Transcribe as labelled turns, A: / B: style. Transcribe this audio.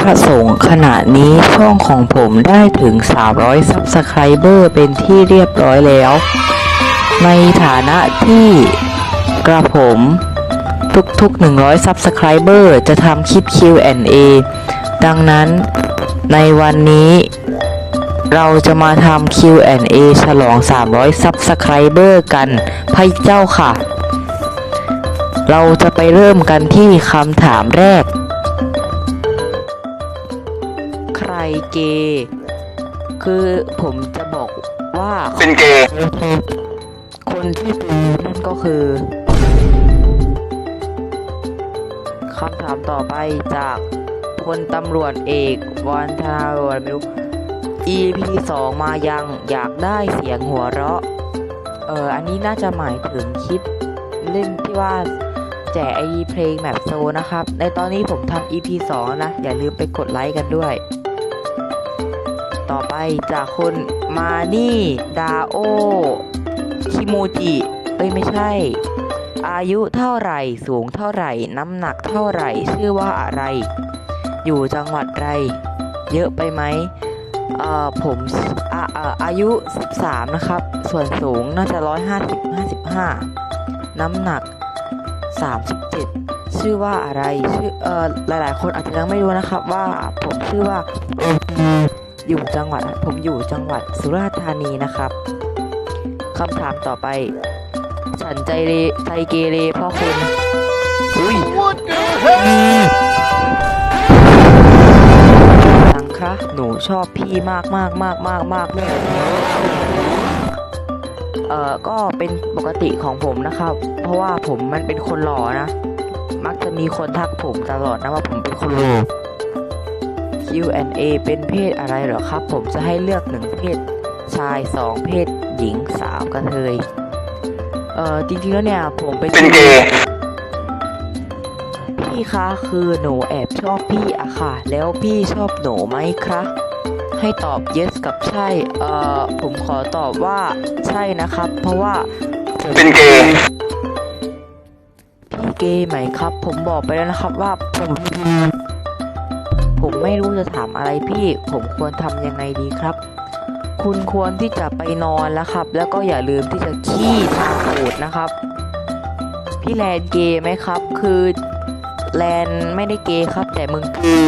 A: พระสงฆ์ขณะนี้ช่องของผมได้ถึง 300 ซับสไครเบอร์เป็นที่เรียบร้อยแล้ว ในฐานะที่กระผมทุกๆ 100 ซับสไครเบอร์จะทำคลิป Q&A ดังนั้นในวันนี้เราจะมาทำ Q&A ฉลอง 300 ซับสไครเบอร์กันพระเจ้าค่ะ เราจะไปเริ่มกันที่คำถามแรก เกย์คือผมจะบอกว่า
B: เป็นเกย์
A: คนที่เป็นนั่นก็คือคำถามต่อไปจากพลตำรวจเอกวันธนารวไม่รู้ EP สองมายังอยากได้เสียงหัวเราะ เอออันนี้น่าจะหมายถึงคลิปเล่นที่ว่าแจกไอเพลงแมปโซนะครับ ในตอนนี้ผมทำ EP 2แล้วนะ อย่าลืมไปกดไลค์กันด้วย ต่อไปจากคุณมานี่ดาโอคิโมจิ เอ้ยไม่ใช่ อายุเท่าไหร่ สูงเท่าไหร่ น้ำหนักเท่าไหร่ ชื่อว่าอะไร อยู่จังหวัดไร เยอะไปไหมเอ่อผมอาเอ่ออายุ 13 นะครับ ส่วนสูงน่าจะ 150 55 น้ำหนัก 37 ชื่อว่าอะไร ชื่อ เอ่อ หลายๆ คนอาจจะยังไม่รู้นะครับว่าผมชื่อว่า อยู่จังหวัด ผมอยู่จังหวัดสุราษฎร์ธานีนะครับคำถามต่อไป ฉันใจเรใจเกเรเพราะคุณอุ้ยสังคะหนูชอบพี่มากมากมากมากมากเลยเอ่อก็เป็นปกติของผมนะครับ เพราะว่าผมมันเป็นคนหล่อนะ มักจะมีคนทักผมตลอดนะว่าผมเป็นคนหล่อ Q&A เป็นเพศอะไรเหรอครับ ผมจะให้เลือกหนึ่งเพศชายสองเพศหญิงสามกระเทย เอ่อจริงๆแล้วเนี่ย ผมเป็น
B: เป็นเกย์
A: พี่คะคือหนูแอบชอบพี่อะค่ะ แล้วพี่ชอบหนูไหมคะให้ตอบ yes กับใช่ เอ่อ ผมขอตอบว่าใช่นะครับ เพราะว่าผม
B: เป็นเกย์
A: พี่เกย์ไหมครับ ผมบอกไปแล้วนะครับว่าผม ผมไม่รู้จะถามอะไรพี่ ผมควรทำยังไงดีครับ คุณควรที่จะไปนอนแล้วครับ แล้วก็อย่าลืมที่จะขี้ทางโอดนะครับ พี่แลนเกย์ไหมครับ คือแลนไม่ได้เกย์ครับ แต่มึงคือ